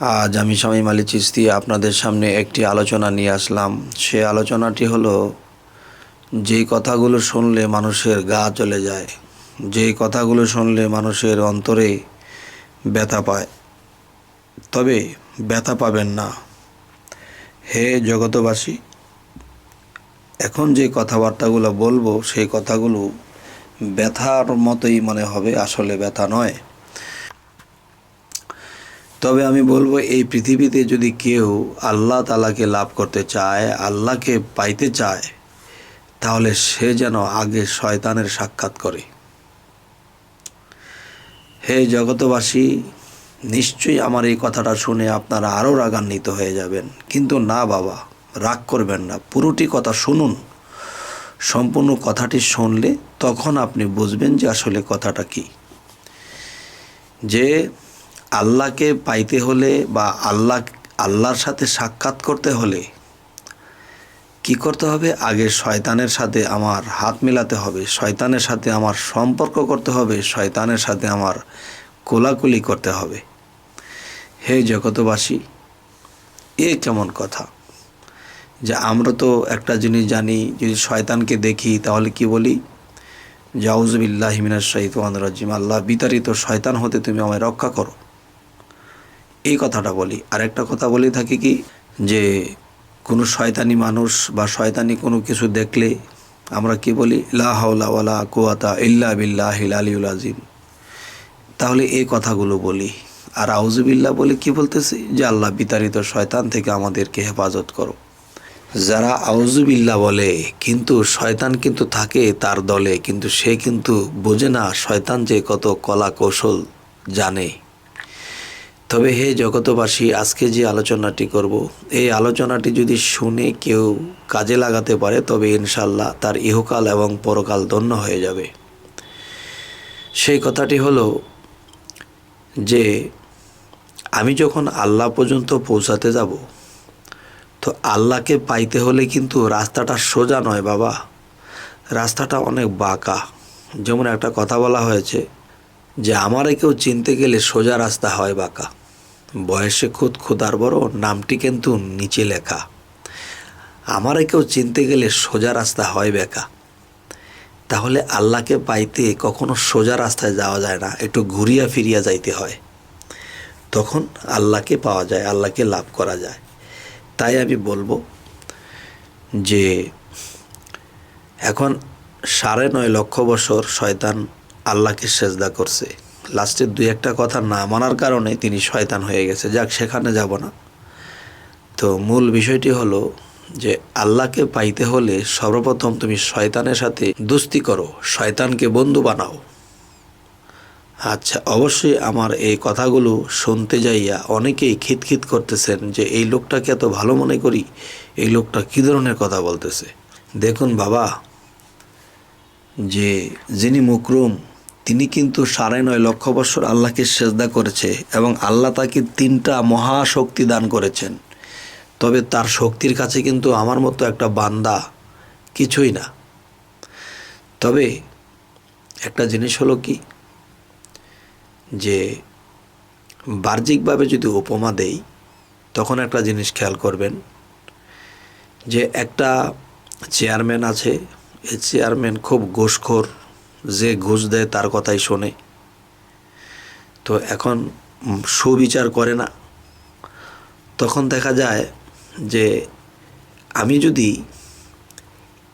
আজ আমি শামীম আলী চিস্তি আপনাদের সামনে একটি আলোচনা নিয়ে আসলাম। সে আলোচনাটি হলো, যেই কথাগুলো শুনলে মানুষের গা চলে যায়, যেই কথাগুলো শুনলে মানুষের অন্তরে ব্যথা পায়, তবে ব্যথা পাবেন না। হে জগতবাসী এখন যে কথাবার্তাগুলো বলব, সেই কথাগুলো ব্যথার মতোই মনে হবে, আসলে ব্যথা নয়। তবে আমি বলব, এই পৃথিবীতে যদি কেউ আল্লাহ তালাকে লাভ করতে চায়, আল্লাহকে পাইতে চায়, তাহলে সে যেন আগে শয়তানের সাক্ষাৎ করে। হে জগতবাসী নিশ্চয়ই আমার এই কথাটা শুনে আপনারা আরও রাগান্বিত হয়ে যাবেন। কিন্তু না বাবা, রাগ করবেন না। পুরোটি কথা শুনুন। সম্পূর্ণ কথাটি শুনলে তখন আপনি বুঝবেন যে আসলে কথাটা কি। যে আল্লাহকে পাইতে হলে বা আল্লাহ, আল্লাহর সাথে সাক্ষাৎ করতে হলে কি করতে হবে? আগে শয়তানের সাথে আমার হাত মেলাতে হবে, শয়তানের সাথে আমার সম্পর্ক করতে হবে, শয়তানের সাথে আমার কোলাকুলি করতে হবে। হে জগতবাসী এ কেমন কথা? যে আমরা তো একটা জিনিস জানি, যদি শয়তানকে দেখি তাহলে কি বলি? জাউজবিল্লাহ হিমিনার শাহিদান রাজিম, আল্লাহ বিতাড়িত শয়তান হতে তুমি আমায় রক্ষা করো। এই কথাটা বলি। আর একটা কথা বলে থাকি কি, যে কোনো শয়তানি মানুষ বা শয়তানি কোনো কিছু দেখলে আমরা কি বলি? লা হাওলা ওয়ালা কুয়াতা ইল্লা বিল্লাহ আলিউল আজিম তাহলে এই কথাগুলো বলি। আর আউজুবিল্লাহ বলে কি বলতেছি? যে আল্লাহ বিতাড়িত শয়তান থেকে আমাদেরকে হেফাজত করো। যারা আউজুবিল্লাহ বলে, কিন্তু শয়তান কিন্তু থাকে তার দলে, কিন্তু সে কিন্তু বোঝে না শয়তান যে কত কলা কৌশল জানে। তবে হে জগতবাসী, আজকে যে আলোচনাটি করব, এই আলোচনাটি যদি শুনে কেউ কাজে লাগাতে পারে, তবে ইনশাল্লাহ তার ইহকাল এবং পরকাল ধন্য হয়ে যাবে। সেই কথাটি হলো যে, আমি যখন আল্লাহ পর্যন্ত পৌঁছাতে যাব, তো আল্লাহকে পাইতে হলে কিন্তু রাস্তাটা সোজা নয় বাবা। রাস্তাটা অনেক বাঁকা। যেমন একটা কথা বলা হয়েছে যে আমারে কেউ চিনতে গেলে সোজা রাস্তা হয় বাঁকা। বয়সে খুদ খুদার বড়, নামটি কিন্তু নিচে লেখা। আমারে কেউ চিনতে গেলে সোজা রাস্তা হয় বেকা। তাহলে আল্লাহকে পাইতে কখনো সোজা রাস্তায় যাওয়া যায় না, একটু ঘুরিয়া ফিরিয়া যাইতে হয়। তখন আল্লাহকে পাওয়া যায়, আল্লাহকে লাভ করা যায়। তাই আমি বলব যে এখন সাড়ে নয় লক্ষ বছর শয়তান আল্লাহকে সেজদা করছে। লাস্টের দুই একটা কথা না মানার কারণে তিনি শয়তান হয়ে গেছে। যাক, সেখানে যাব না। তো মূল বিষয়টি হলো যে আল্লাহকে পাইতে হলে সর্বপ্রথম তুমি শয়তানের সাথে দুস্তি করো, শয়তানকে বন্ধু বানাও। আচ্ছা অবশ্যই আমার এই কথাগুলো শুনতে যাইয়া অনেকেই খিতখিত করতেছেন যে এই লোকটাকে এত ভালো মনে করি, এই লোকটা কী ধরনের কথা বলতেছে। দেখুন বাবা, যে যিনি মুকরুম তিনি কিন্তু সাড়ে নয় লক্ষ বছর আল্লাহকে সেজদা করেছে এবং আল্লাহ তাকে তিনটা মহাশক্তি দান করেছেন। তবে তার শক্তির কাছে কিন্তু আমার মতো একটা বান্দা কিছুই না। তবে একটা জিনিস হলো কি? যে বাহ্যিকভাবে যদি উপমা দেই, তখন একটা জিনিস খেয়াল করবেন যে একটা চেয়ারম্যান আছে, এই চেয়ারম্যান খুব ঘুষখোর যে ঘুষ দেয় তার কথাই শোনে। তো এখন সুবিচার করে না। তখন দেখা যায় যে আমি যদি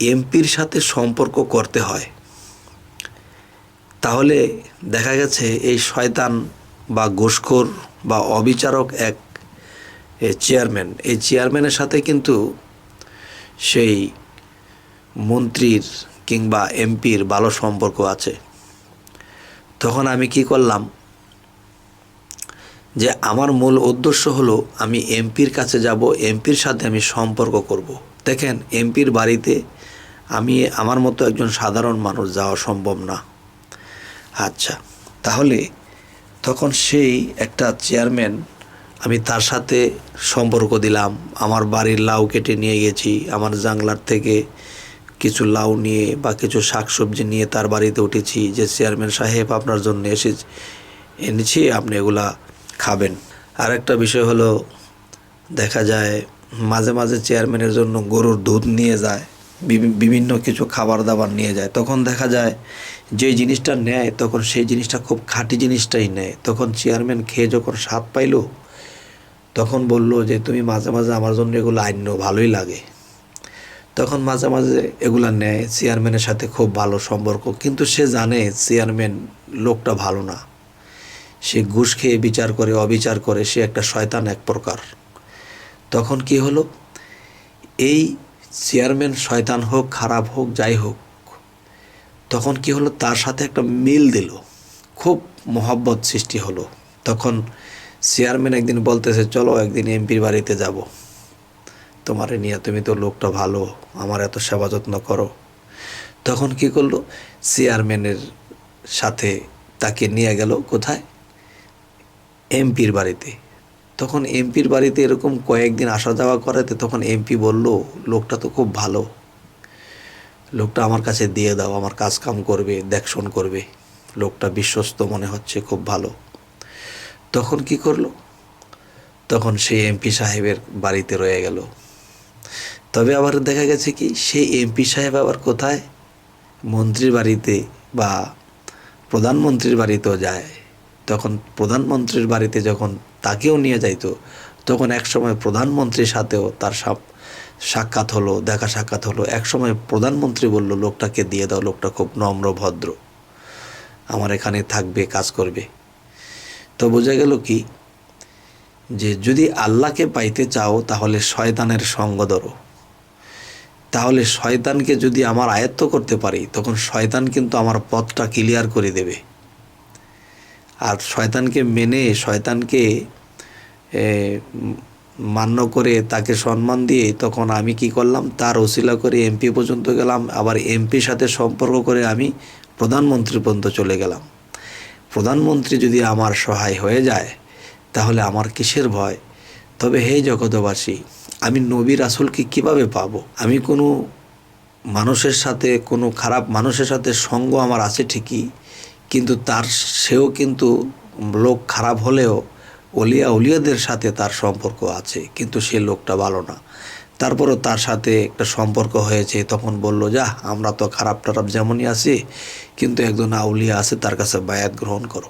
এমপির সাথে সম্পর্ক করতে হয়, তাহলে দেখা গেছে এই শয়তান বা ঘুষখোর বা অবিচারক এক চেয়ারম্যান। এই চেয়ারম্যানের সাথে কিন্তু সেই মন্ত্রীর কিংবা এমপির ভালো সম্পর্ক আছে। তখন আমি কি করলাম? যে আমার মূল উদ্দেশ্য হলো আমি এমপির কাছে যাব, এমপির সাথে আমি সম্পর্ক করব। দেখেন, এমপির বাড়িতে আমি আমার মতো একজন সাধারণ মানুষ যাওয়া সম্ভব না। আচ্ছা তাহলে তখন সেই একটা চেয়ারম্যান আমি তার সাথে সম্পর্ক দিলাম। আমার বাড়ির লাউ কেটে নিয়ে গেছি, আমার জাংলার থেকে কিছু লাউ নিয়ে বা কিছু শাকসবজি নিয়ে তার বাড়িতে উঠেছি, যে চেয়ারম্যান সাহেব আপনার জন্য এসে এনেছি আপনি এগুলা খাবেন। আরেকটা বিষয় হলো, দেখা যায় মাঝে মাঝে চেয়ারম্যানের জন্য গরুর দুধ নিয়ে যায়, বিভি- বিভিন্ন কিছু খাবার দাবার নিয়ে যায়। তখন দেখা যায় যে জিনিসটা নেয়, তখন সেই জিনিসটা খুব খাঁটি জিনিসটাই নেয়। তখন চেয়ারম্যান খেয়ে যখন স্বাদ পাইলো, তখন বলল যে, তুমি মাঝে মাঝে আমার জন্য এগুলো আইন ভালোই লাগে। তখন মাঝে মাঝে এগুলা নেয়, চেয়ারম্যানের সাথে খুব ভালো সম্পর্ক। কিন্তু সে জানে চেয়ারম্যান লোকটা ভালো না। সে ঘুষ খেয়ে বিচার করে, অবিচার করে, সে একটা শয়তান এক প্রকার। তখন কি হলো? এই চেয়ারম্যান শয়তান হোক, খারাপ হোক, যাই হোক, তখন কি হলো? তার সাথে একটা মিল দিল। খুব মহাব্বত সৃষ্টি হলো। তখন চেয়ারম্যান একদিন বলতেছে, চলো একদিন এমপির বাড়িতে যাব। তোমারে নিয়ে তুমি তো লোকটা ভালো, আমার এত সেবা যত্ন করো। তখন কি করল? চেয়ারম্যানের সাথে তাকে নিয়ে গেল কোথায়? এমপির বাড়িতে। তখন এমপির বাড়িতে এরকম কয়েকদিন আসা যাওয়া করাতে তখন এমপি বলল, লোকটা তো খুব ভালো। লোকটা আমার কাছে দিয়ে দাও, আমার কাজ কাম করবে, দেখশন করবে। লোকটা বিশ্বস্ত মনে হচ্ছে, খুব ভালো। তখন কি করল? তখন সেই এমপি সাহেবের বাড়িতে রয়ে গেল। তবে আবার দেখা গেছে কি, সেই এমপি সাহেব আবার কোথায়? মন্ত্রীর বাড়িতে বা প্রধানমন্ত্রীর বাড়িতেও যায়। তখন প্রধানমন্ত্রীর বাড়িতে যখন তাকেও নিয়ে যাইতো, তখন একসময় প্রধানমন্ত্রীর সাথেও তার সাপ সাক্ষাৎ হলো, দেখা সাক্ষাৎ হলো। একসময় প্রধানমন্ত্রী বলল, লোকটাকে দিয়ে দাও, লোকটা খুব নম্র, ভদ্র। আমার এখানে থাকবে, কাজ করবে। তো বোঝা গেল কি, যে যদি আল্লাহকে পাইতে চাও, তাহলে শয়তানের সঙ্গ ধরো। তাহলে শয়তানকে যদি আমার আয়ত্ত করতে পারি, তখন শয়তান কিন্তু আমার পথটা ক্লিয়ার করে দেবে। আর শয়তানকে মেনে, শয়তানকে মান্য করে, তাকে সম্মান দিয়ে, তখন আমি কি করলাম? তার ওসিলা করে এমপি পর্যন্ত গেলাম। আবার এমপির সাথে সম্পর্ক করে আমি প্রধানমন্ত্রী পর্যন্ত চলে গেলাম। প্রধানমন্ত্রী যদি আমার সহায় হয়ে যায়, তাহলে আমার কিসের ভয়? তবে হে জগতবাসী আমি নবী রাসুলকে কীভাবে পাবো? আমি কোনো মানুষের সাথে, কোনো খারাপ মানুষের সাথে সঙ্গ আমার আছে ঠিকই, কিন্তু তার, সেও কিন্তু লোক খারাপ হলেও অলিয়া উলিয়াদের সাথে তার সম্পর্ক আছে, কিন্তু সে লোকটা ভালো না। তারপরও তার সাথে একটা সম্পর্ক হয়েছে, তখন বলল যা আমরা তো খারাপ টারাপ যেমনই আছি, কিন্তু একজন আউলিয়া আছে, তার কাছে বায়াত গ্রহণ করো।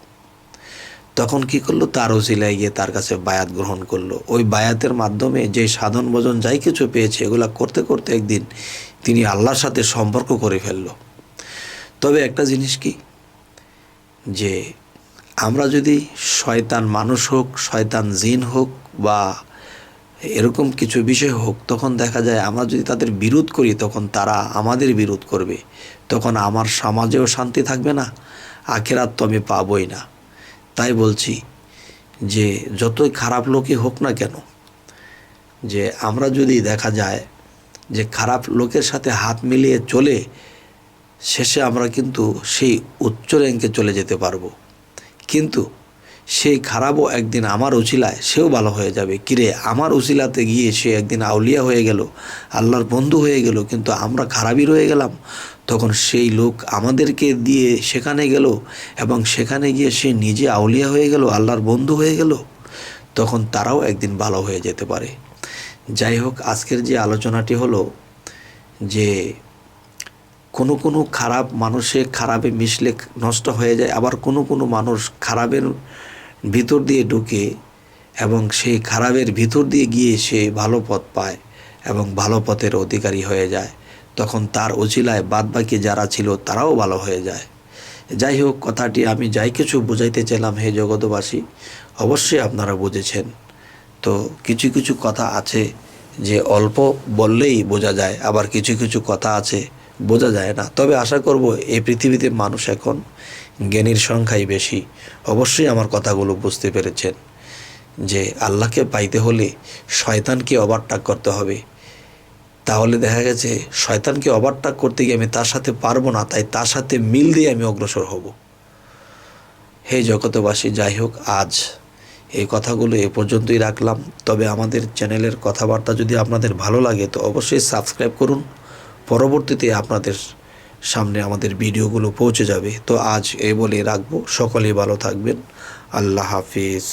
তখন কি করল? তার ওসিলায় গিয়ে তার কাছে বায়াত গ্রহণ করল। ওই বায়াতের মাধ্যমে যে সাধন ভোজন যাই কিছু পেয়েছে, এগুলা করতে করতে একদিন তিনি আল্লাহর সাথে সম্পর্ক করে ফেলল। তবে একটা জিনিস কি? যে আমরা যদি শয়তান মানুষ হোক, শয়তান জিন হোক বা এরকম কিছু বিষয় হোক, তখন দেখা যায় আমরা যদি তাদের বিরোধ করি, তখন তারা আমাদের বিরোধ করবে। তখন আমার সমাজেও শান্তি থাকবে না, আখেরাত তো আমি পাবই না। তাই বলছি যে যতই খারাপ লোকই হোক না কেন, যে আমরা যদি দেখা যায় যে খারাপ লোকের সাথে হাত মিলিয়ে চলে, শেষে আমরা কিন্তু সেই উচ্চ র্যাঙ্কে চলে যেতে পারব। কিন্তু সেই খারাপও একদিন আমার উচিলায় সেও ভালো হয়ে যাবে। কিরে, আমার উচিলাতে গিয়ে সে একদিন আউলিয়া হয়ে গেল, আল্লাহর বন্ধু হয়ে গেল, কিন্তু আমরা খারাপই রয়ে গেলাম? তখন সেই লোক আমাদেরকে দিয়ে সেখানে গেল এবং সেখানে গিয়ে সে নিজে আউলিয়া হয়ে গেল, আল্লাহর বন্ধু হয়ে গেল। তখন তারাও একদিন ভালো হয়ে যেতে পারে। যাই হোক, আজকের যে আলোচনাটি হলো যে কোনো কোনো খারাপ মানুষে খারাপে মিশলে নষ্ট হয়ে যায়, আবার কোনো কোনো মানুষ খারাপের ভিতর দিয়ে ঢুকে এবং সেই খারাপের ভিতর দিয়ে গিয়ে সে ভালো পথ পায় এবং ভালো পথের অধিকারী হয়ে যায়। তখন তার অচিলায় বাদবাকি যারা ছিল তারাও ভালো হয়ে যায়। যাই হোক কথাটি আমি যাই কিছু বুঝাইতে চাইলাম হে জগতবাসী অবশ্যই আপনারা বুঝেছেন। তো কিছু কিছু কথা আছে যে অল্প বললেই বোঝা যায়, আবার কিছু কিছু কথা আছে বোঝা যায় না। তবে আশা করব এই পৃথিবীতে মানুষ এখন জ্ঞানীর সংখ্যাই বেশি। অবশ্যই আমার কথাগুলো বুঝতে পেরেছেন যে আল্লাহকে পাইতে হলে শয়তানকে ওভারটাক করতে হবে। তাহলে দেখা গেছে শয়তানকে ওভারটাক করতে গিয়ে আমি তার সাথে পারব না, তাই তার সাথে মিল দিয়ে আমি অগ্রসর হব। হে জগতবাসী যাই হোক, আজ এই কথাগুলো এ পর্যন্তই রাখলাম। তবে আমাদের চ্যানেলের কথাবার্তা যদি আপনাদের ভালো লাগে, তো অবশ্যই সাবস্ক্রাইব করুন। পরবর্তীতে আপনাদের সামনে আমাদের ভিডিওগুলো পৌঁছে যাবে। তো আজ এই বলে রাখব। সকলেই ভালো থাকবেন। আল্লাহ হাফিজ।